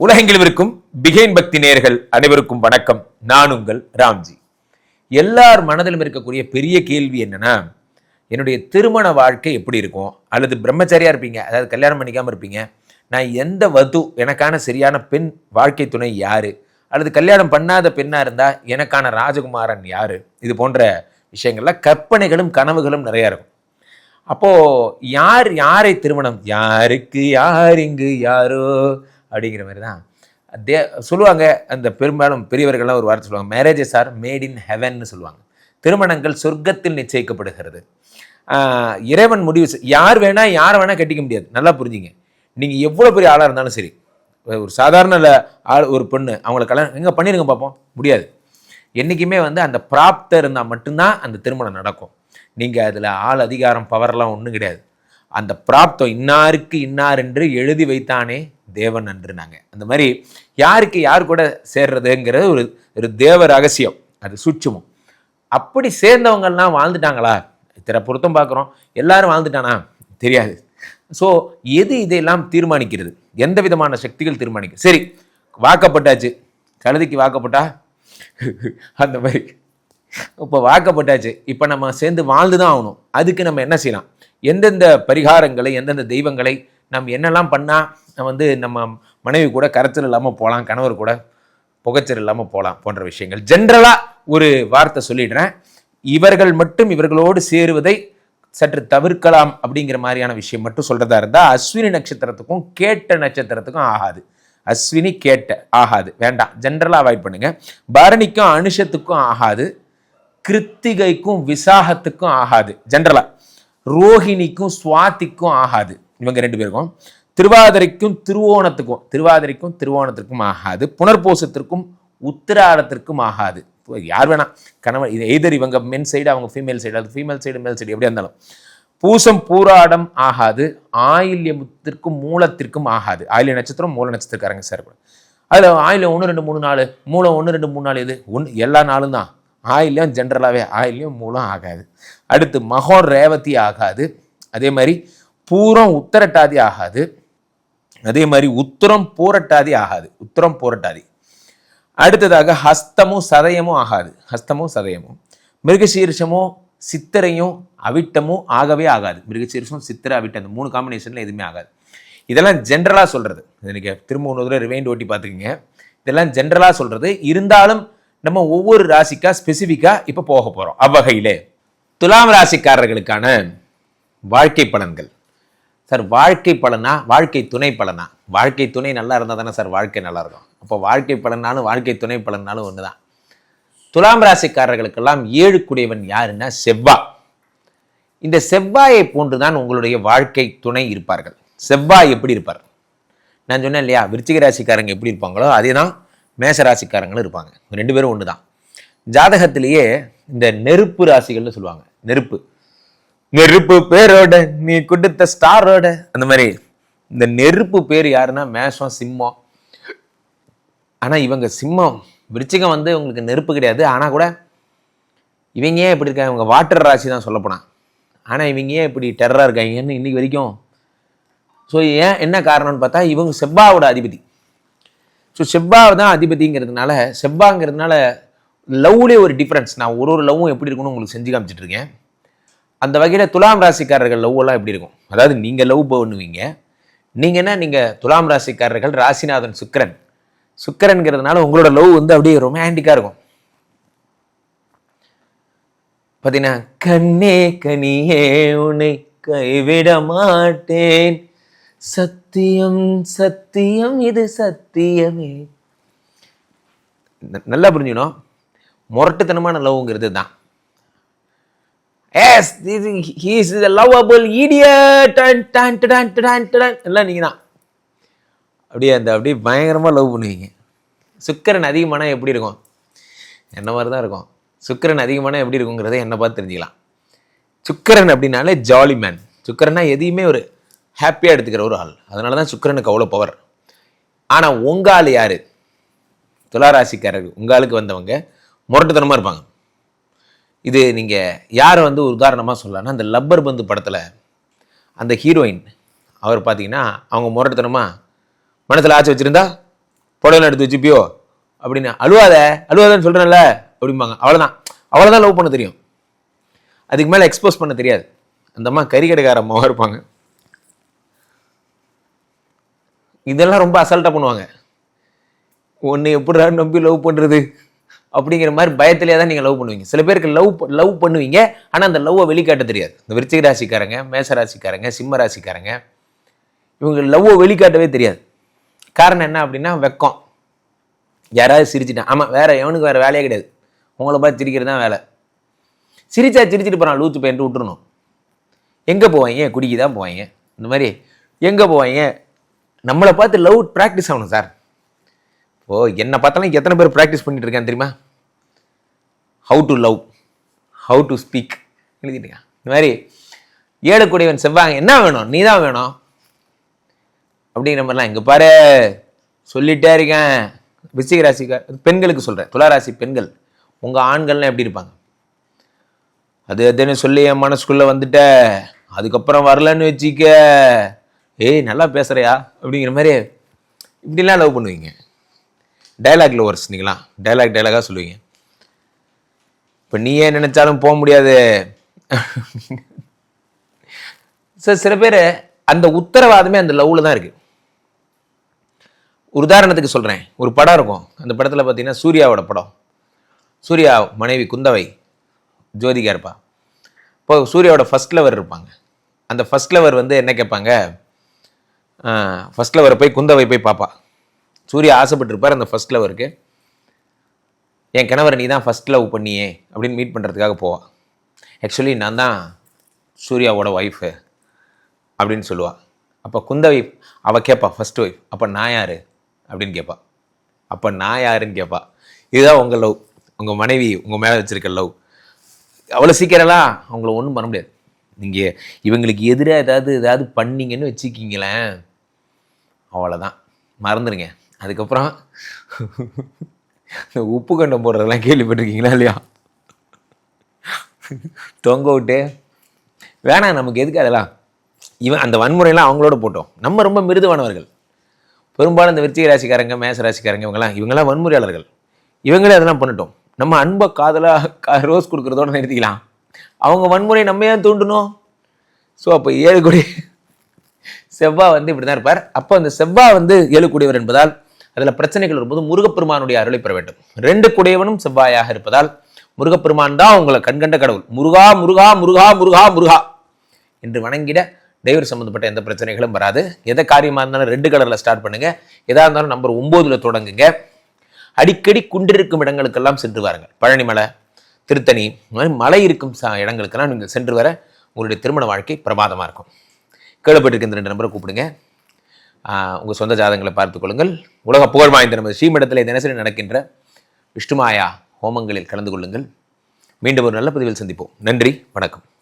உலகெங்கிலும் இருக்கும் பிகைன் பக்தி நேர்கள் அனைவருக்கும் வணக்கம். நான் உங்கள் ராம்ஜி. எல்லார் மனதிலும் இருக்கக்கூடிய பெரிய கேள்வி என்னன்னா என்னுடைய திருமண வாழ்க்கை எப்படி இருக்கும்? அல்லது பிரம்மச்சாரியா இருப்பீங்க அதாவது கல்யாணம் பண்ணிக்காம இருப்பீங்க. நான் எந்த வது எனக்கான சரியான பெண் வாழ்க்கை துணை யாரு? அல்லது கல்யாணம் பண்ணாத பெண்ணா இருந்தா எனக்கான ராஜகுமாரன் யாரு? இது போன்ற விஷயங்கள்ல கற்பனைகளும் கனவுகளும் நிறைய இருக்கும். அப்போ யார் யாரை திருமணம்? யாருக்கு யார் இங்கு யாரோ? அப்படிங்கிற மாதிரி தான். தே சொல்லுவாங்க அந்த பெரும்பாலும் பெரியவர்கள்லாம் ஒரு வார்த்தை சொல்லுவாங்க மேரேஜஸ் ஆர் மேட் இன் ஹெவன்னு சொல்லுவாங்க. திருமணங்கள் சொர்க்கத்தில் நிச்சயிக்கப்படுகிறது. இறைவன் முடிவு யார் வேணால் யாரை வேணால் கட்டிக்க முடியாது. நல்லா புரிஞ்சுங்க. நீங்கள் எவ்வளோ பெரிய ஆளாக இருந்தாலும் சரி. ஒரு சாதாரண ஆள் ஒரு பொண்ணு அவங்கள கல்யாணம் எங்கே பண்ணிடுங்க பார்ப்போம் முடியாது. என்றைக்குமே வந்து அந்த பிராப்தம் இருந்தால் மட்டும்தான் அந்த திருமணம் நடக்கும். நீங்கள் அதில் ஆள் அதிகாரம் பவர்லாம் ஒன்றும் கிடையாது. அந்த பிராப்தம் இன்னாருக்கு இன்னார் என்று எழுதி வைத்தானே தேவன் என்று நாங்கள் அந்த மாதிரி யாருக்கு யார் கூட சேர்றதுங்கிறது ஒரு ஒரு தேவ ரகசியம். அது சூட்சுமம். அப்படி சேர்ந்தவங்கெல்லாம் வாழ்ந்துட்டாங்களா? இத்தனை பொருத்தம் பார்க்குறோம். எல்லாரும் வாழ்ந்துட்டானா? தெரியாது. ஸோ எது இதையெல்லாம் தீர்மானிக்கிறது? எந்த விதமான சக்திகள் தீர்மானிக்க? சரி வாக்கப்பட்டாச்சு. கழுதிக்கு வாக்கப்பட்டா? அந்த மாதிரி. இப்போ வாக்கப்பட்டாச்சு. இப்போ நம்ம சேர்ந்து வாழ்ந்து தான் ஆகணும். அதுக்கு நம்ம என்ன செய்யலாம்? எந்தெந்த பரிகாரங்களை எந்தெந்த தெய்வங்களை நம்ம என்னெல்லாம் பண்ணால் வந்து நம்ம மனைவி கூட கரைச்சல் இல்லாமல் போகலாம் கணவர் கூட புகைச்சல் இல்லாமல் போகலாம் போன்ற விஷயங்கள். ஜென்ரலாக ஒரு வார்த்தை சொல்லிடுறேன். இவர்கள் மட்டும் இவர்களோடு சேருவதை சற்று தவிர்க்கலாம் அப்படிங்கிற மாதிரியான விஷயம் மட்டும் சொல்கிறதா இருந்தால் அஸ்வினி நட்சத்திரத்துக்கும் கேட்ட நட்சத்திரத்துக்கும் ஆகாது. அஸ்வினி கேட்ட ஆகாது. வேண்டாம். ஜென்ரலாக அவாய்ட் பண்ணுங்கள் பரணிக்கும் அனுஷத்துக்கும் ஆகாது. கிருத்திகைக்கும் விசாகத்துக்கும் ஆகாது. ஜென்ரலாக ரோஹிணிக்கும் சுவாதிக்கும் ஆகாது. இவங்க ரெண்டு பேருக்கும். திருவாதிரைக்கும் திருவோணத்துக்கும் திருவாதிரைக்கும் திருவோணத்திற்கும் ஆகாது. புனர்பூசத்திற்கும் உத்திராடத்திற்கும் ஆகாது. இப்போ யார் வேணா கணவன் இது எய்தர் இவங்க மென் சைடு அவங்க ஃபீமேல் சைடு அது ஃபீமேல் சைடு மேல் சைடு எப்படியா இருந்தாலும். பூசம் பூராடம் ஆகாது. ஆயில்யத்திற்கும் மூலத்திற்கும் ஆகாது. ஆயில்ய நட்சத்திரம் மூல நட்சத்திரக்காரங்க சார் அதில் ஆயில்யம் ஒன்று ரெண்டு மூணு நாலு மூலம் ஒன்று ரெண்டு மூணு நாலு இது ஒன்று எல்லா நாளும் தான். ஆயில்யம் ஜென்ரலாகவே ஆயில்யம் மூலம் ஆகாது. அடுத்து மகோ ரேவதி ஆகாது. அதே மாதிரி பூரம் உத்தரட்டாதி ஆகாது. அதே மாதிரி உத்தரம் பூரட்டாதி ஆகாது. உத்தரம் பூரட்டாதி. அடுத்ததாக ஹஸ்தமும் சதயமும் ஆகாது. ஹஸ்தமும் சதயமும். மிருகசீர்ஷமும் சித்திரையும் அவிட்டமும் ஆகவே ஆகாது. மிருகசீரிஷம் சித்திரை அவிட்டம் அந்த மூணு காம்பினேஷனில் எதுவுமே ஆகாது. இதெல்லாம் ஜென்ரலாக சொல்கிறது எனக்கு திரும்ப ஒன்று தடவை ரிவைண்ட் ஓட்டி பார்த்துக்குங்க. இதெல்லாம் ஜென்ரலாக சொல்கிறது இருந்தாலும் நம்ம ஒவ்வொரு ராசிக்கா ஸ்பெசிஃபிக்காக இப்போ போக போகிறோம் அவ்வகையிலே துலாம் ராசிக்காரர்களுக்கான வாழ்க்கை பலன்கள். சார் வாழ்க்கை பலனா? வாழ்க்கை துணை பலனா? வாழ்க்கை துணை நல்லா இருந்தால் தானே சார் வாழ்க்கை நல்லா இருக்கும். அப்போ வாழ்க்கை பலனாலும் வாழ்க்கை துணை பலனாலும் ஒன்று தான். துலாம் ராசிக்காரர்களுக்கெல்லாம் ஏழுக்குடையவன் யாருன்னா செவ்வாய் இந்த செவ்வாயை போன்றுதான் உங்களுடைய வாழ்க்கை துணை இருப்பார்கள். செவ்வாய் எப்படி இருப்பார்? நான் சொன்னேன் இல்லையா விருச்சிக ராசிக்காரங்க எப்படி இருப்பாங்களோ அதே தான் மேச ராசிக்காரங்களும் இருப்பாங்க. ரெண்டு பேரும் ஒன்று தான் ஜாதகத்திலேயே இந்த நெருப்பு ராசிகள்னு சொல்லுவாங்க. நெருப்பு. நெருப்பு பேரோட நீ கொடுத்த ஸ்டாரோட. அந்த மாதிரி இந்த நெருப்பு பேர் யாருன்னா மேஷம் சிம்மம். ஆனால் இவங்க சிம்மம் விருச்சிகம் வந்து உங்களுக்கு நெருப்பு கிடையாது. ஆனால் கூட இவங்க ஏன் இப்படி இருக்காங்க? இவங்க வாட்டர் ராசி தான் சொல்லப்போனால் ஆனால் இவங்க ஏன் இப்படி டெரராக இருக்காங்கன்னு இன்னைக்கு வரைக்கும் ஸோ ஏன் என்ன காரணம்னு பார்த்தா இவங்க செவ்வாவோட அதிபதி. ஸோ செவ்வாய் தான் அதிபதிங்கிறதுனால செவ்வாங்கிறதுனால லவ்லேயே ஒரு டிஃப்ரென்ஸ் நான் ஒரு ஒரு லவ்வும் எப்படி இருக்குன்னு உங்களுக்கு செஞ்சு காமிச்சிட்ருக்கேன் அந்த வகையில் துலாம் ராசிக்காரர்கள் லவ்வெல்லாம் எப்படி இருக்கும்? அதாவது நீங்கள் லவ் பண்ணுவீங்க. நீங்கள் என்ன? நீங்கள் துலாம் ராசிக்காரர்கள் ராசிநாதன் சுக்கிரன். சுக்கிரன்கிறதுனால உங்களோட லவ் வந்து அப்படியே ரொமான்டிக்காக இருக்கும். பார்த்தீங்கன்னா கண்ணே கனியே உன்னை கைவிட மாட்டேன். சத்தியம் சத்தியம் இது சத்தியமே. நல்லா புரிஞ்சுக்கணும். முரட்டுத்தனமான லவ்ங்கிறது தான் எஸ் ஹீஸ் லவ்வபிள் இடியட் எல்லாம் நீங்கள் தான். அப்படியே அந்த அப்படியே பயங்கரமாக லவ் பண்ணுவீங்க. சுக்கரன் அதிகமான எப்படி இருக்கும்? என்ன மாதிரி தான் இருக்கும்? சுக்கரன் அதிகமான எப்படி இருக்குங்கிறத என்ன பார்த்து தெரிஞ்சுக்கலாம். சுக்கிரன் அப்படின்னாலே ஜாலி மேன் சுக்கரன்னா எதையுமே ஒரு ஹாப்பியாக எடுத்துக்கிற ஒரு ஆள். அதனால தான் சுக்கரனுக்கு அவ்வளோ பவர் ஆனால் உங்க ஆள் யாரு? துளாராசிக்காரர். உங்க ஆளுக்கு வந்தவங்க. முரட்டுத்தனமாக இருப்பாங்க. இது நீங்கள் யாரை வந்து உதாரணமாக சொல்லலாம்னா அந்த லப்பர் பந்து படத்தில் அந்த ஹீரோயின் அவர் பார்த்தீங்கன்னா அவங்க முரட்டுத்தனமாக மனசில் ஆச்சு வச்சுருந்தா புடவை எடுத்து வச்சுப்பியோ அப்படின்னு அழுவாத அழுவாதன்னு சொல்கிறேன்ல அப்படிம்பாங்க. அவ்வளோதான் அவ்வளோதான் லவ் பண்ண தெரியும். அதுக்கு மேலே எக்ஸ்போஸ் பண்ண தெரியாது. அந்த அம்மா கறி கடைக்கார அம்மாவாக இருப்பாங்க. இதெல்லாம் ரொம்ப அசால்ட்டாக பண்ணுவாங்க. ஒன்று எப்படிடா நம்பி லவ் பண்ணுறது அப்படிங்கிற மாதிரி பயத்திலே தான் நீங்கள் லவ் பண்ணுவீங்க. சில பேருக்கு லவ் லவ் பண்ணுவீங்க. ஆனால் அந்த லவ்வை வெளிக்காட்ட தெரியாது. இந்த விருச்சிக ராசிக்காரங்க மேச ராசிக்காரங்க சிம்ம ராசிக்காரங்க இவங்க லவ்வை வெளிக்காட்டவே தெரியாது. காரணம் என்ன அப்படின்னா வெக்கம். யாராவது சிரிச்சிட்டான் ஆமாம் வேற எவனுக்கு வேறு வேலையே கிடையாது. உங்களை பார்த்து சிரிக்கிறது தான் வேலை. சிரிச்சா சிரிச்சிட்டு போகிறான் லூத்து பையன்ட்டு விட்டுருணும் எங்கே போவாங்க குடிக்கு தான் போவாங்க இந்த மாதிரி எங்கே போவாங்க நம்மளை பார்த்து லவ் ப்ராக்டிஸ் ஆகணும் சார். ஓ என்னை பார்த்தாலும் எத்தனை பேர் ப்ராக்டிஸ் பண்ணிட்டு இருக்கேன் தெரியுமா? How to love how to speak எழுதிட்டுங்க இந்த மாதிரி ஏழுக்குடையவன் செவ்வாங்க என்ன வேணும்? நீ தான் வேணும். அப்படிங்கிற மாதிரிலாம் இங்கே பாரு சொல்லிட்டே இருக்கேன். விசிக ராசிக்கா பெண்களுக்கு சொல்கிறேன் துளாராசி பெண்கள் உங்கள் ஆண்கள்லாம் எப்படி இருப்பாங்க? அது அதுன்னு சொல்லி என் மனசுக்குள்ளே வந்துட்ட. அதுக்கப்புறம் வரலன்னு வச்சிக்க. ஏய் நல்லா பேசுகிறையா அப்படிங்கிற மாதிரி இப்படிலாம் லவ் பண்ணுவீங்க. டைலாக் லவர்ஸ் நீங்களாம் டைலாக் டைலாகாக சொல்லுவீங்க. இப்போ நீ ஏன் நினச்சாலும் போக முடியாது. சார் சில பேர் அந்த உத்தரவாதமே அந்த லவ்வில் தான் இருக்கு. ஒரு உதாரணத்துக்கு சொல்கிறேன் ஒரு படம் இருக்கும். அந்த படத்தில் பார்த்தீங்கன்னா சூர்யாவோட படம். சூர்யா மனைவி குந்தவை ஜோதிகா இருப்பா. இப்போ சூர்யாவோட ஃபஸ்ட் லவர் இருப்பாங்க. அந்த ஃபஸ்ட் லவர் வந்து என்ன கேட்பாங்க? ஃபர்ஸ்ட் லவரை போய் குந்தவை போய் பார்ப்பா சூர்யா ஆசைப்பட்டிருப்பார் அந்த ஃபர்ஸ்ட் லவருக்கு என் கணவர் நீ தான் ஃபர்ஸ்ட் லவ் பண்ணியே அப்படின்னு மீட் பண்ணுறதுக்காக போவா. ஆக்சுவலி நான் தான் சூர்யாவோட ஒய்ஃபு அப்படின்னு சொல்லுவாள் அப்போ குந்தவை அவள் கேட்பா ஃபஸ்ட் ஒய்ஃப் அப்போ நான் யார் அப்படின்னு கேட்பா அப்போ நான் யாருன்னு கேட்பா இதுதான் உங்கள் லவ் உங்கள் மனைவி உங்கள் மேலே வச்சுருக்க லவ் அவ்வளோ சீக்கிரம்லாம் அவங்கள ஒன்றும் பண்ண முடியாது. நீங்கள் இவங்களுக்கு எதிராக ஏதாவது ஏதாவது பண்ணீங்கன்னு வச்சுக்கிங்களேன். அவ்வளோதான் மறந்துடுங்க அதுக்கப்புறம் இந்த உப்பு கண்டம் போடுறதெல்லாம் கேள்விப்பட்டிருக்கீங்களா இல்லையா? தொங்க விட்டு. வேணாம் நமக்கு எதுக்கு அதெல்லாம்? இவன் அந்த வன்முறையெல்லாம் அவங்களோட போட்டோம். நம்ம ரொம்ப மிருதுவானவர்கள். பெரும்பாலும் இந்த விருச்சிக ராசிக்காரங்க மேச ராசிக்காரங்க இவங்கெல்லாம் இவங்கெல்லாம் வன்முறையாளர்கள். இவங்களே அதெல்லாம் பண்ணட்டும். நம்ம அன்பை காதலாக ரோஸ் கொடுக்குறதோட நிறுத்திக்கலாம். அவங்க வன்முறை நம்ம ஏன் தூண்டணும்? ஸோ அப்போ ஏழு செவ்வாய் வந்து இப்படி தான் இருப்பார். அப்போ அந்த செவ்வாய் வந்து ஏழு என்பதால் அதில் பிரச்சனைகள் வரும்போது முருகப்பெருமானுடைய அருளை பெற வேண்டும். ரெண்டு குடையவனும் செவ்வாயாக இருப்பதால் முருகப்பெருமான் தான் உங்களை கண்கண்ட கடவுள். முருகா முருகா முருகா முருகா முருகா என்று வணங்கிட தெய்வர் சம்மந்தப்பட்ட எந்த பிரச்சனைகளும் வராது. எதை காரியமாக இருந்தாலும் ரெண்டு கலரில் ஸ்டார்ட் பண்ணுங்கள் எதாக இருந்தாலும் நம்பர் ஒம்போதில் தொடங்குங்க. அடிக்கடி குன்றிருக்கும் இடங்களுக்கெல்லாம் சென்று வாருங்கள் பழனிமலை திருத்தணி இந்த மாதிரி மலை இருக்கும் இடங்களுக்கெல்லாம் நீங்கள் சென்று வர உங்களுடைய திருமண வாழ்க்கை பிரமாதமாக இருக்கும். கேள்விப்பட்டிருக்க இந்த ரெண்டு நம்பரை கூப்பிடுங்க. உங்கள் சொந்த ஜாதகங்களை பார்த்துக்கொள்ளுங்கள் உலக புகழ் வாய்ந்த நமது ஸ்ரீமடத்தில் தினசரி நடக்கின்ற விஷ்ணுமாயா ஹோமங்களில் கலந்து கொள்ளுங்கள். மீண்டும் ஒரு நல்ல பதிவில் சந்திப்போம். நன்றி வணக்கம்.